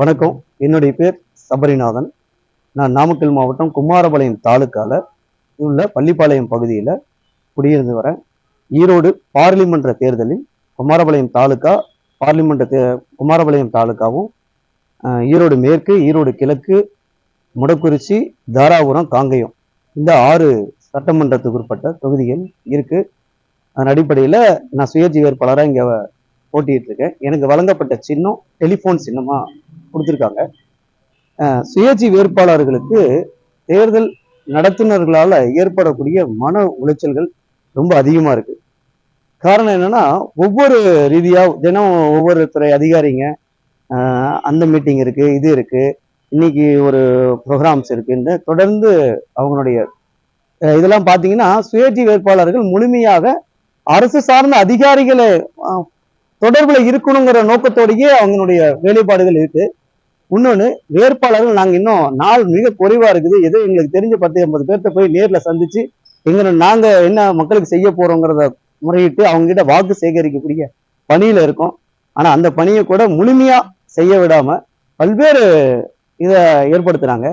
வணக்கம். என்னுடைய பேர் சபரிநாதன். நான் நாமக்கல் மாவட்டம் குமாரபாளையம் தாலுக்காவில் உள்ள பள்ளிப்பாளையம் பகுதியில் குடியிருந்து வரேன். ஈரோடு பார்லிமன்ற தேர்தலில் குமாரபாளையம் தாலுக்கா பார்லிமன்ற தே குமாரபாளையம் தாலுக்காவும் ஈரோடு மேற்கு ஈரோடு கிழக்கு முடக்குறிச்சி தாராபுரம் காங்கயம். இந்த ஆறு சட்டமன்றத்துக்கு உட்பட்ட தொகுதிகள் இருக்குது அதன் அடிப்படையில் நான் சுயேட்சை வேட்பாளராக இங்கே போட்டிட்டு இருக்கேன் எனக்கு வழங்கப்பட்ட சின்னம் டெலிஃபோன் சின்னமா கொடுத்துருக்காங்க. சுயேட்சை வேட்பாளர்களுக்கு தேர்தல் நடத்துனர்களால் ஏற்படக்கூடிய மன உளைச்சல்கள் ரொம்ப அதிகமாக இருக்கு. காரணம் என்னன்னா ஒவ்வொரு ரீதியாக தினம் ஒவ்வொரு துறை அதிகாரிங்க அஹ் அந்த மீட்டிங் இருக்கு இது இருக்கு இன்னைக்கு ஒரு ப்ரோக்ராம்ஸ் இருக்குன்னு தொடர்ந்து அவங்களுடைய இதெல்லாம் பார்த்தீங்கன்னா சுயேட்சை வேட்பாளர்கள் முழுமையாக அரசு சார்ந்த அதிகாரிகளை தொடர்புல இருக்கணுங்கிற நோக்கத்தோடயே அவங்களுடைய வேலைப்பாடுகள் இருக்கு. இன்னொன்று வேட்பாளர்கள் நாங்கள் இன்னும் நாள் மிக குறைவா இருக்குது. ஏதோ எங்களுக்கு தெரிஞ்ச பத்து ஐம்பது பேர்த்த போய் நேரில் சந்திச்சு எங்களை நாங்கள் என்ன மக்களுக்கு செய்ய போறோங்கிறத முறையிட்டு அவங்க கிட்ட வாக்கு சேகரிக்கக்கூடிய பணியில இருக்கோம். ஆனால் அந்த பணியை கூட முழுமையா செய்ய விடாம பல்வேறு இதை ஏற்படுத்துகிறாங்க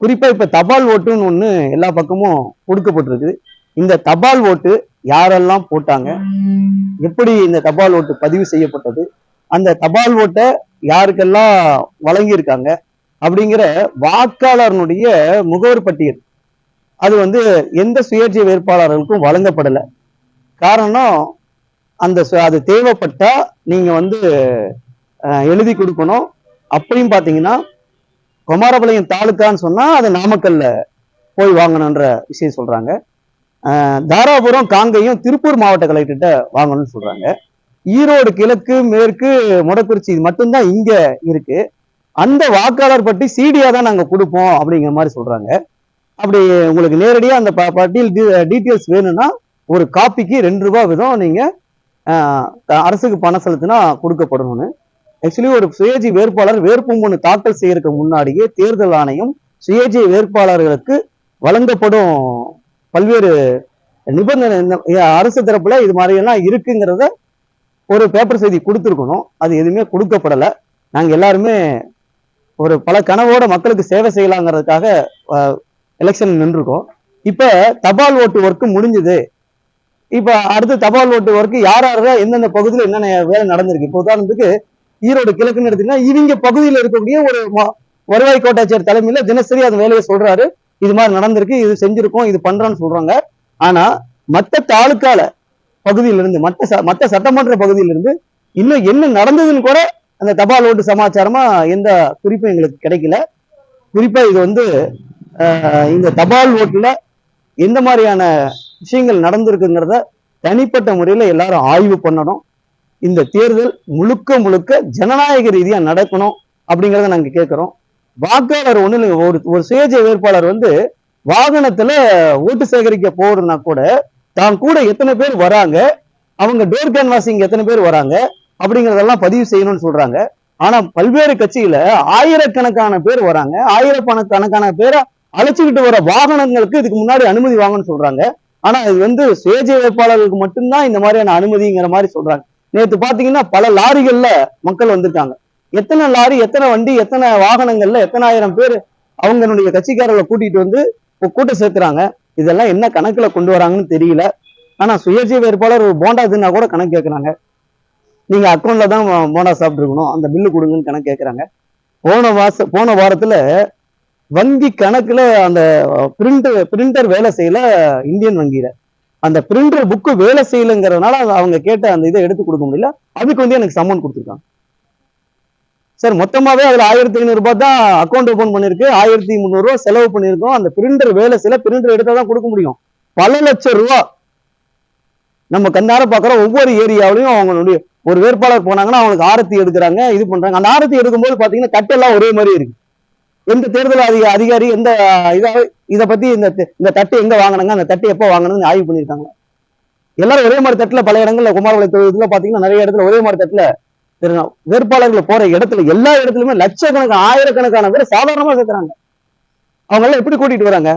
குறிப்பாக இப்ப தபால் ஓட்டுன்னு ஒண்ணு எல்லா பக்கமும் கொடுக்கப்பட்டிருக்குது இந்த தபால் ஓட்டு யாரெல்லாம் போட்டாங்க? எப்படி இந்த தபால் ஓட்டு பதிவு செய்யப்பட்டது? அந்த தபால் ஓட்டை யாருக்கெல்லாம் வழங்கியிருக்காங்க? அப்படிங்கிற வாக்காளர்னுடைய முகவர் பட்டியல். அது வந்து எந்த சுயேட்சை வேட்பாளர்களுக்கும் வழங்கப்படலை. காரணம் அந்த அது தேவைப்பட்டா நீங்க வந்து அஹ், எழுதி கொடுக்கணும். அப்படியும் பாத்தீங்கன்னா குமாரபாளையம் தாலுக்கான்னு சொன்னா அது நாமக்கல்ல போய் வாங்கணுன்ற விஷயம் சொல்றாங்க. தாராபுரம் காங்கையும் திருப்பூர் மாவட்ட கலெக்டர்கிட்ட வாங்கணும்னு சொல்றாங்க. ஈரோடு கிழக்கு மேற்கு முடக்குறிச்சி இது மட்டும்தான் இங்க இருக்கு. அந்த வாக்காளர் பட்டி சீடியா தான் நாங்க கொடுப்போம் அப்படிங்கிற மாதிரி சொல்றாங்க. அப்படி உங்களுக்கு நேரடியா அந்த ப- பட்டியல் டீட்டெயில்ஸ் வேணும்னா ஒரு காப்பிக்கு ரெண்டு ரூபா விதம் நீங்க அரசுக்கு பணம் செலுத்தினா கொடுக்கப்படணும்னு. ஆக்சுவலி ஒரு சுயேட்சை வேட்பாளர் வேட்புமனு தாக்கல் செய்யறதுக்கு முன்னாடியே தேர்தல் ஆணையம் சுயேட்சை வேட்பாளர்களுக்கு வழங்கப்படும் பல்வேறு நிபந்தனை அரசு தரப்புல இது மாதிரியெல்லாம் இருக்குங்கிறத ஒரு பேப்பர் செய்தி கொடுத்துருக்கணும். அது எதுவுமே கொடுக்கப்படலை. நாங்கள் எல்லாருமே ஒரு பல கனவோட மக்களுக்கு சேவை செய்யலாங்கிறதுக்காக எலெக்ஷன் நின்றுருக்கோம். இப்போ தபால் ஓட்டு ஒர்க்கு முடிஞ்சுது. இப்போ அடுத்து தபால் ஓட்டு ஒர்க்கு யார் யாரா எந்தெந்த பகுதியில் என்னென்ன வேலை நடந்திருக்கு? இப்போ உதாரணத்துக்கு ஈரோடு கிழக்குன்னு எடுத்தீங்கன்னா இவங்க பகுதியில் இருக்கக்கூடிய ஒரு வருவாய் கோட்டாட்சியர் தலைமையில் தினசரி அந்த வேலையை சொல்றாரு. இது மாதிரி நடந்திருக்கு இது செஞ்சிருக்கோம் இது பண்றோம்னு சொல்றாங்க. ஆனா மற்ற தாலுக்கால பகுதியிலிருந்து மற்ற ச- சட்டமன்ற பகுதியிலிருந்து இன்னும் என்ன நடந்ததுன்னு கூட அந்த தபால் ஓட்டு சமாச்சாரமா எந்த குறிப்பும் எங்களுக்கு கிடைக்கல. குறிப்பா இது வந்து இந்த தபால் ஓட்டுல எந்த மாதிரியான விஷயங்கள் நடந்திருக்குங்கிறத தனிப்பட்ட முறையில எல்லாரும் ஆய்வு பண்ணணும். இந்த தேர்தல் முழுக்க முழுக்க ஜனநாயக ரீதியா நடக்கணும் அப்படிங்கிறத நாங்க கேட்கிறோம் வாக்காளர் ஒண்ணு இல்லைங்க. ஒரு ஒரு சுயேட்சை வேட்பாளர் வந்து வாகனத்துல ஓட்டு சேகரிக்க போறதுனா கூட தான் கூட எத்தனை பேர் வராங்க அவங்க டோர் கேன்வாசிங் எத்தனை பேர் வராங்க அப்படிங்கறதெல்லாம் பதிவு செய்யணும்னு சொல்றாங்க. ஆனா பல்வேறு கட்சியில ஆயிரக்கணக்கான பேர் வராங்க. ஆயிரக்கணக்கான பேரை அழைச்சிக்கிட்டு வர வாகனங்களுக்கு இதுக்கு முன்னாடி அனுமதி வாங்கணும்னு சொல்றாங்க. ஆனா இது வந்து சுயேட்சை வேட்பாளர்களுக்கு மட்டும்தான் இந்த மாதிரியான அனுமதிங்கிற மாதிரி சொல்றாங்க. நேற்று பாத்தீங்கன்னா பல லாரிகள்ல மக்கள் வந்திருக்காங்க. எத்தனை லாரி எத்தனை வண்டி எத்தனை வாகனங்கள்ல எத்தனை ஆயிரம் பேர் அவங்களுடைய கட்சிக்காரர்களை கூட்டிட்டு வந்து ஒரு கூட்டம் சேர்த்துறாங்க இதெல்லாம் என்ன கணக்குல கொண்டு வராங்கன்னு தெரியல. ஆனா சுயேட்சை வேட்பாளர் ஒரு போண்டா தின்னா கூட கணக்கு கேட்கறாங்க நீங்க அக்கௌண்ட்ல தான் போண்டா சாப்பிட்டுருக்கணும். அந்த பில்லு கொடுங்கன்னு கணக்கு கேட்கறாங்க போன மாச போன வாரத்துல வங்கி கணக்குல அந்த பிரிண்டர் பிரிண்டர் வேலை செய்யல இந்தியன் வங்கியில. அந்த பிரிண்டர் புக்கு வேலை செய்யலங்கிறதுனால அவங்க கேட்ட அந்த இதை எடுத்து கொடுக்க முடியல. அதுக்கு வந்து எனக்கு சம்மன் கொடுத்துருக்காங்க. சார் மொத்தமாவே அதுல ஆயிரத்தி ஐநூறுரூபா தான் அக்கௌண்ட் ஓபன் பண்ணிருக்கு. ஆயிரத்தி முந்நூறுரூவா செலவு பண்ணியிருக்கோம் அந்த பிரிண்டர் வேலை சில பிரிண்டர் எடுத்தால் தான் கொடுக்க முடியும். பல லட்சம் ரூபா நம்ம கண்ணார பாக்குறோம் ஒவ்வொரு ஏரியாவிலையும் அவங்களுடைய ஒரு வேட்பாளர் போனாங்கன்னா அவங்களுக்கு ஆரத்தி எடுக்கிறாங்க இது பண்றாங்க. அந்த ஆரத்தி எடுக்கும்போது பாத்தீங்கன்னா கட்டெல்லாம் ஒரே மாதிரி இருக்கு. எந்த தேர்தல் அதிக அதிகாரி எந்த இதாக இதை பத்தி இந்த இந்த தட்டு எங்க வாங்கினாங்க அந்த தட்டு எப்போ வாங்கினதுன்னு ஆய்வு பண்ணியிருக்காங்க எல்லாரும் ஒரே மாதிரி தட்டில் பல இடங்கள்ல குமாரபாளைய தொகுதியில பாத்தீங்கன்னா நிறைய இடத்துல ஒரே மாதிரி தட்டுல வேட்பாளர்கள் போற இடத்துல எல்லா இடத்துலயுமே லட்சக்கணக்கு ஆயிரக்கணக்கான பேர் சாதாரணமா சேர்க்கிறாங்க. அவங்க எல்லாம் எப்படி கூட்டிட்டு வராங்க?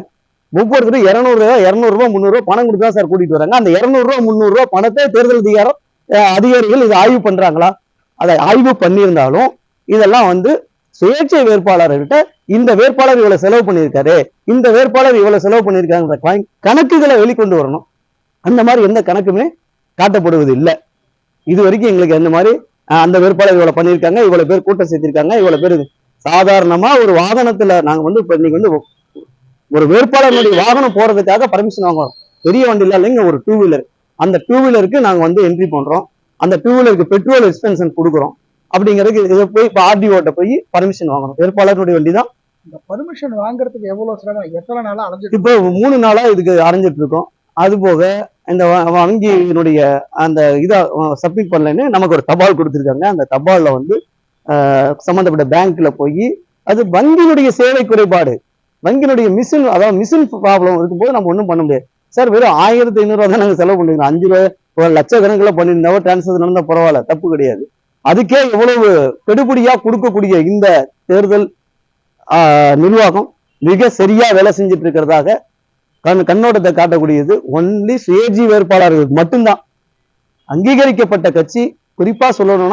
ஒவ்வொருத்தரும் இருநூறு ரூபா இருநூறு ரூபா முந்நூறு ரூபா பணம் கொடுத்து தான் சார் கூட்டிட்டு வராங்க. அந்த இருநூறு ரூபா முந்நூறு ரூபா பணத்தை தேர்தல் அதிகாரம் அதிகாரிகள் இதை ஆய்வு பண்றாங்களா? அதை ஆய்வு பண்ணியிருந்தாலும் இதெல்லாம் வந்து சுயேட்சை வேட்பாளர்கிட்ட இந்த வேட்பாளர் இவ்வளவு செலவு பண்ணியிருக்காரு இந்த வேட்பாளர் இவ்வளவு செலவு பண்ணியிருக்காங்க கணக்குகளை வெளிக்கொண்டு வரணும். அந்த மாதிரி எந்த கணக்குமே காட்டப்படுவது இல்லை இது வரைக்கும் எங்களுக்கு அந்த மாதிரி அந்த வேட்பாளர் இவ்வளவு பண்ணியிருக்காங்க இவ்வளவு பேர் கூட்டம் சேர்த்திருக்காங்க இவ்வளவு பேர். சாதாரணமா ஒரு வாகனத்துல நாங்க வந்து இப்ப இன்னைக்கு வந்து ஒரு வேட்பாளருடைய வாகனம் போறதுக்காக பர்மிஷன் வாங்குறோம். பெரிய வண்டியில இல்லைங்க ஒரு டூ வீலர் அந்த டூ வீலருக்கு நாங்க வந்து என்ட்ரி பண்றோம். அந்த டூ வீலருக்கு பெட்ரோல் எக்ஸ்பென்ஷன் கொடுக்குறோம். அப்படிங்கிறதுக்கு இதை போய் இப்போ ஆர்டிஓட்ட போய் பர்மிஷன் வாங்கணும் வேட்பாளருடைய வண்டி தான் இந்த பர்மிஷன் வாங்குறதுக்கு எவ்வளவு சிரமம்? எத்தனை நாளா அலைஞ்சிட்டு இப்போ மூணு நாளா இதுக்கு அரைஞ்சிட்டு இருக்கோம். அது போக இந்த வங்கியினுடைய அந்த இதை சப்மிட் பண்ணலன்னு நமக்கு ஒரு தபால் கொடுத்துருக்காங்க. அந்த தபாலில் வந்து சம்மந்தப்பட்ட பேங்க்கில் பேங்க்ல போய் அது வங்கியினுடைய சேவை குறைபாடு. வங்கியினுடைய மிஷின் அதாவது மிஷின் ப்ராப்ளம் இருக்கும்போது நம்ம ஒன்றும் பண்ண முடியாது. சார் வெறும் ஆயிரத்தி ஐநூறுரூவா தான் நாங்கள் செலவு பண்ணிருக்கோம். அஞ்சு ரூபாய் ஒரு லட்சக்கணக்கில் பண்ணியிருந்தாவோ டிரான்ஸ்ஃபர் நடந்தால் பரவாயில்ல தப்பு கிடையாது. அதுக்கே இவ்வளவு கெடுபடியாக கொடுக்கக்கூடிய இந்த தேர்தல் நிர்வாகம் மிக சரியா வேலை செஞ்சுட்டு இருக்கிறதாக கண் கண்ணோட்டத்தை காட்டக்கூடியது ஒன்லி சுயேட்சி வேட்பாளர்கள் மட்டும்தான். அங்கீகரிக்கப்பட்ட கட்சி குறிப்பா சொல்லணும்னா